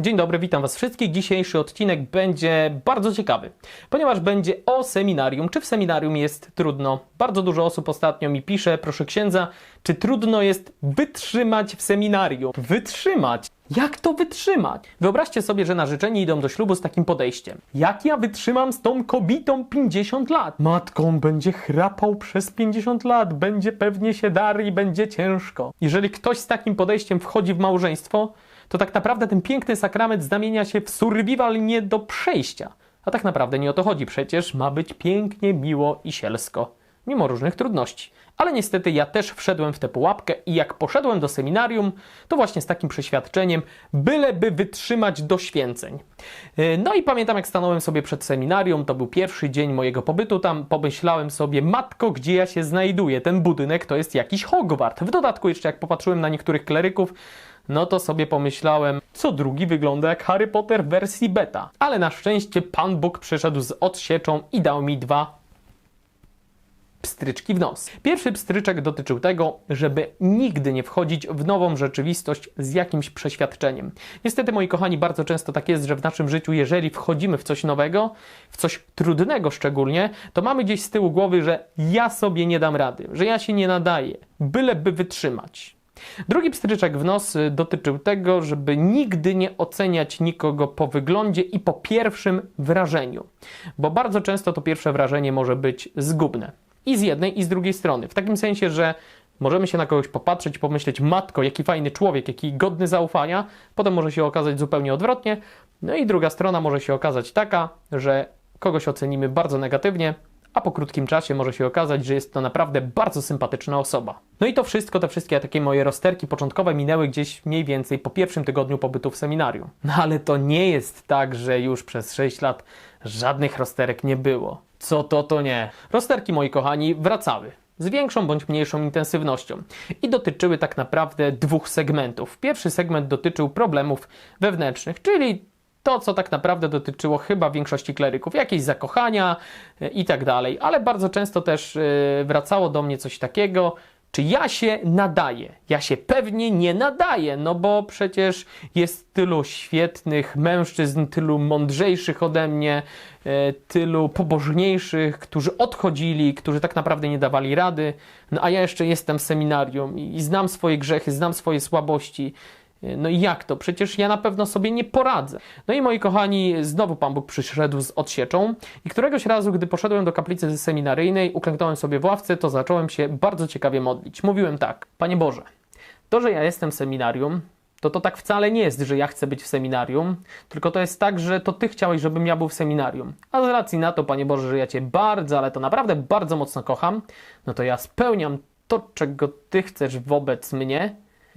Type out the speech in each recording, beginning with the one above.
Dzień dobry, witam Was wszystkich. Dzisiejszy odcinek będzie bardzo ciekawy, ponieważ będzie o seminarium. Czy w seminarium jest trudno? Bardzo dużo osób ostatnio mi pisze, proszę księdza, czy trudno jest wytrzymać w seminarium? Wytrzymać? Jak to wytrzymać? Wyobraźcie sobie, że narzeczeni idą do ślubu z takim podejściem. Jak ja wytrzymam z tą kobietą 50 lat? Matką będzie chrapał przez 50 lat, będzie pewnie się dar i będzie ciężko. Jeżeli ktoś z takim podejściem wchodzi w małżeństwo, to tak naprawdę ten piękny sakrament zamienia się w survival nie do przejścia. A tak naprawdę nie o to chodzi, przecież ma być pięknie, miło i sielsko, mimo różnych trudności. Ale niestety ja też wszedłem w tę pułapkę i jak poszedłem do seminarium, to właśnie z takim przeświadczeniem, byleby wytrzymać do święceń. Yy, No i pamiętam, jak stanąłem sobie przed seminarium, to był pierwszy dzień mojego pobytu tam, pomyślałem sobie, matko, gdzie ja się znajduję? Ten budynek to jest jakiś Hogwart. W dodatku jeszcze jak popatrzyłem na niektórych kleryków, no to sobie pomyślałem, co drugi wygląda jak Harry Potter w wersji beta. Ale na szczęście Pan Bóg przyszedł z odsieczą i dał mi dwa pstryczki w nos. Pierwszy pstryczek dotyczył tego, żeby nigdy nie wchodzić w nową rzeczywistość z jakimś przeświadczeniem. Niestety, moi kochani, bardzo często tak jest, że w naszym życiu, jeżeli wchodzimy w coś nowego, w coś trudnego szczególnie, to mamy gdzieś z tyłu głowy, że ja sobie nie dam rady, że ja się nie nadaję, byleby wytrzymać. Drugi pstryczek w nos y, dotyczył tego, żeby nigdy nie oceniać nikogo po wyglądzie i po pierwszym wrażeniu, bo bardzo często to pierwsze wrażenie może być zgubne. I z jednej, i z drugiej strony. W takim sensie, że możemy się na kogoś popatrzeć pomyśleć, matko, jaki fajny człowiek, jaki godny zaufania, potem może się okazać zupełnie odwrotnie. No i druga strona może się okazać taka, że kogoś ocenimy bardzo negatywnie, a po krótkim czasie może się okazać, że jest to naprawdę bardzo sympatyczna osoba. No i to wszystko, te wszystkie takie moje rozterki początkowe minęły gdzieś mniej więcej po pierwszym tygodniu pobytu w seminarium. No ale to nie jest tak, że już przez 6 lat żadnych rozterek nie było. Co to, to nie. Rozterki, moi kochani, wracały z większą bądź mniejszą intensywnością i dotyczyły tak naprawdę dwóch segmentów. Pierwszy segment dotyczył problemów wewnętrznych, czyli to, co tak naprawdę dotyczyło chyba większości kleryków, jakieś zakochania e, i tak dalej, ale bardzo często też e, wracało do mnie coś takiego, czy ja się nadaję? Ja się pewnie nie nadaję, no bo przecież jest tylu świetnych mężczyzn, tylu mądrzejszych ode mnie, e, tylu pobożniejszych, którzy odchodzili, którzy tak naprawdę nie dawali rady, no a ja jeszcze jestem w seminarium i, i znam swoje grzechy, znam swoje słabości. No i jak to? Przecież ja na pewno sobie nie poradzę. No i moi kochani, znowu Pan Bóg przyszedł z odsieczą i któregoś razu, gdy poszedłem do kaplicy seminaryjnej, uklęknąłem sobie w ławce, to zacząłem się bardzo ciekawie modlić. Mówiłem tak, Panie Boże, to, że ja jestem w seminarium, to to tak wcale nie jest, że ja chcę być w seminarium, tylko to jest tak, że to Ty chciałeś, żebym ja był w seminarium. A z racji na to, Panie Boże, że ja Cię bardzo, ale to naprawdę bardzo mocno kocham, no to ja spełniam to, czego Ty chcesz wobec mnie,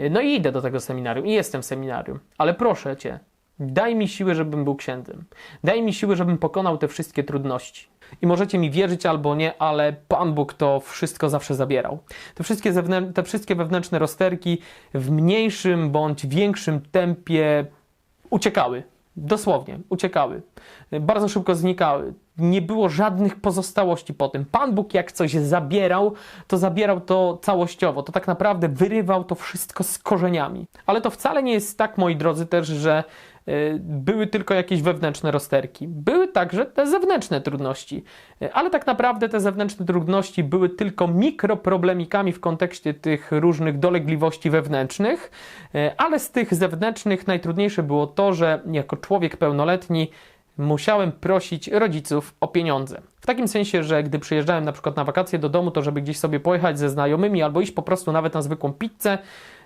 no i idę do tego seminarium i jestem w seminarium, ale proszę cię, daj mi siłę, żebym był księdzem. Daj mi siłę, żebym pokonał te wszystkie trudności. I możecie mi wierzyć albo nie, ale Pan Bóg to wszystko zawsze zabierał. Te wszystkie, te wszystkie wewnętrzne rozterki w mniejszym bądź większym tempie uciekały. Dosłownie, uciekały. Bardzo szybko znikały. Nie było żadnych pozostałości po tym. Pan Bóg, jak coś zabierał, to zabierał to całościowo. To tak naprawdę wyrywał to wszystko z korzeniami. Ale to wcale nie jest tak, moi drodzy, też, że y, były tylko jakieś wewnętrzne rozterki. Były także te zewnętrzne trudności. Y, Ale tak naprawdę te zewnętrzne trudności były tylko mikroproblemikami w kontekście tych różnych dolegliwości wewnętrznych. Y, Ale z tych zewnętrznych najtrudniejsze było to, że jako człowiek pełnoletni musiałem prosić rodziców o pieniądze. W takim sensie, że gdy przyjeżdżałem na przykład na wakacje do domu, to żeby gdzieś sobie pojechać ze znajomymi albo iść po prostu nawet na zwykłą pizzę,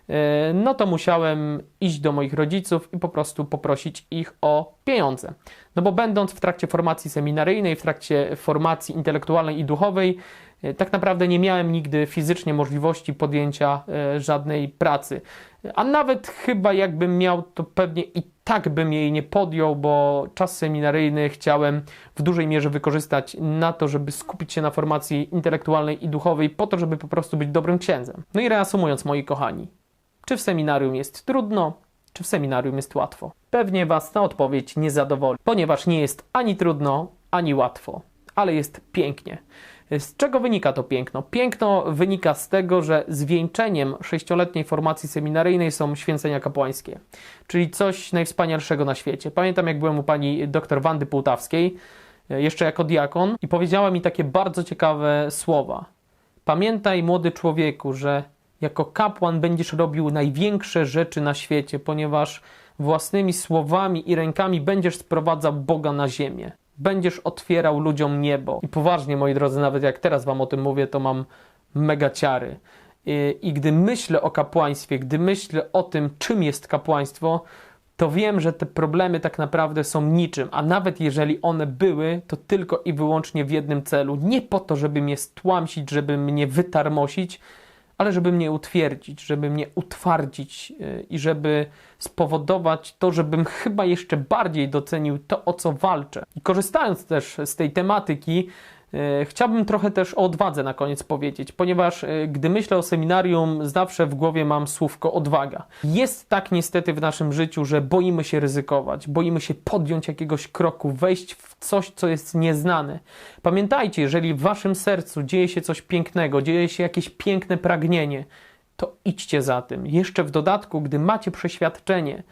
e, no to musiałem iść do moich rodziców i po prostu poprosić ich o pieniądze. No bo będąc w trakcie formacji seminaryjnej, w trakcie formacji intelektualnej i duchowej, tak naprawdę nie miałem nigdy fizycznie możliwości podjęcia e, żadnej pracy. A nawet chyba jakbym miał, to pewnie i tak bym jej nie podjął, bo czas seminaryjny chciałem w dużej mierze wykorzystać na to, żeby skupić się na formacji intelektualnej i duchowej, po to, żeby po prostu być dobrym księdzem. No i reasumując, moi kochani, czy w seminarium jest trudno, czy w seminarium jest łatwo? Pewnie Was ta odpowiedź nie zadowoli, ponieważ nie jest ani trudno, ani łatwo, ale jest pięknie. Z czego wynika to piękno? Piękno wynika z tego, że zwieńczeniem sześcioletniej formacji seminaryjnej są święcenia kapłańskie, czyli coś najwspanialszego na świecie. Pamiętam, jak byłem u pani dr Wandy Półtawskiej, e, jeszcze jako diakon, i powiedziała mi takie bardzo ciekawe słowa. Pamiętaj, młody człowieku, że jako kapłan będziesz robił największe rzeczy na świecie, ponieważ własnymi słowami i rękami będziesz sprowadzał Boga na ziemię. Będziesz otwierał ludziom niebo. I poważnie, moi drodzy, nawet jak teraz wam o tym mówię, to mam mega ciary. I, I gdy myślę o kapłaństwie, gdy myślę o tym, czym jest kapłaństwo, to wiem, że te problemy tak naprawdę są niczym, a nawet jeżeli one były, to tylko i wyłącznie w jednym celu. Nie po to, żeby mnie stłamsić, żeby mnie wytarmosić, ale żeby mnie utwierdzić, żeby mnie utwardzić yy, i żeby spowodować to, żebym chyba jeszcze bardziej docenił to, o co walczę. I korzystając też z tej tematyki, chciałbym trochę też o odwadze na koniec powiedzieć, ponieważ yy, gdy myślę o seminarium, zawsze w głowie mam słówko odwaga. Jest tak niestety w naszym życiu, że boimy się ryzykować, boimy się podjąć jakiegoś kroku, wejść w coś, co jest nieznane. Pamiętajcie, jeżeli w waszym sercu dzieje się coś pięknego, dzieje się jakieś piękne pragnienie, to idźcie za tym. Jeszcze w dodatku, gdy macie przeświadczenie,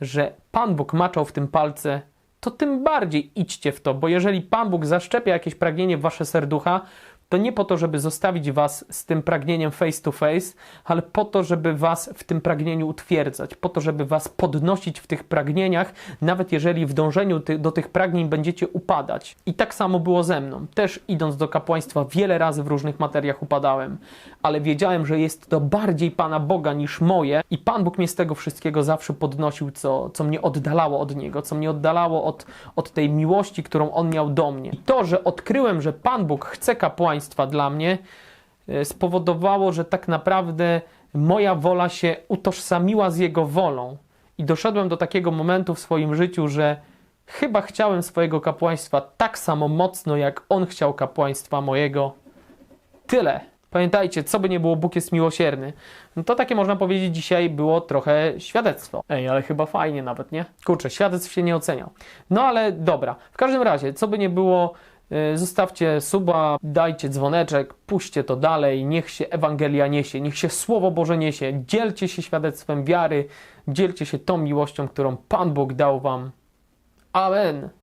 że Pan Bóg maczał w tym palce, to tym bardziej idźcie w to, bo jeżeli Pan Bóg zaszczepia jakieś pragnienie w wasze serducha, to nie po to, żeby zostawić was z tym pragnieniem face to face, ale po to, żeby was w tym pragnieniu utwierdzać, po to, żeby was podnosić w tych pragnieniach, nawet jeżeli w dążeniu ty, do tych pragnień będziecie upadać. I tak samo było ze mną. Też idąc do kapłaństwa, wiele razy w różnych materiach upadałem, ale wiedziałem, że jest to bardziej Pana Boga niż moje, i Pan Bóg mnie z tego wszystkiego zawsze podnosił, co, co mnie oddalało od Niego, co mnie oddalało od, od tej miłości, którą On miał do mnie. I to, że odkryłem, że Pan Bóg chce kapłaństwa dla mnie, e, spowodowało, że tak naprawdę moja wola się utożsamiła z Jego wolą. I doszedłem do takiego momentu w swoim życiu, że chyba chciałem swojego kapłaństwa tak samo mocno, jak On chciał kapłaństwa mojego. Tyle. Pamiętajcie, co by nie było, Bóg jest miłosierny. No to takie można powiedzieć dzisiaj było trochę świadectwo. Ej, ale chyba fajnie nawet, nie? Kurczę, świadectw się nie ocenia. No ale dobra. W każdym razie, co by nie było, zostawcie suba, dajcie dzwoneczek, puśćcie to dalej, niech się Ewangelia niesie, niech się Słowo Boże niesie, dzielcie się świadectwem wiary, dzielcie się tą miłością, którą Pan Bóg dał wam. Amen.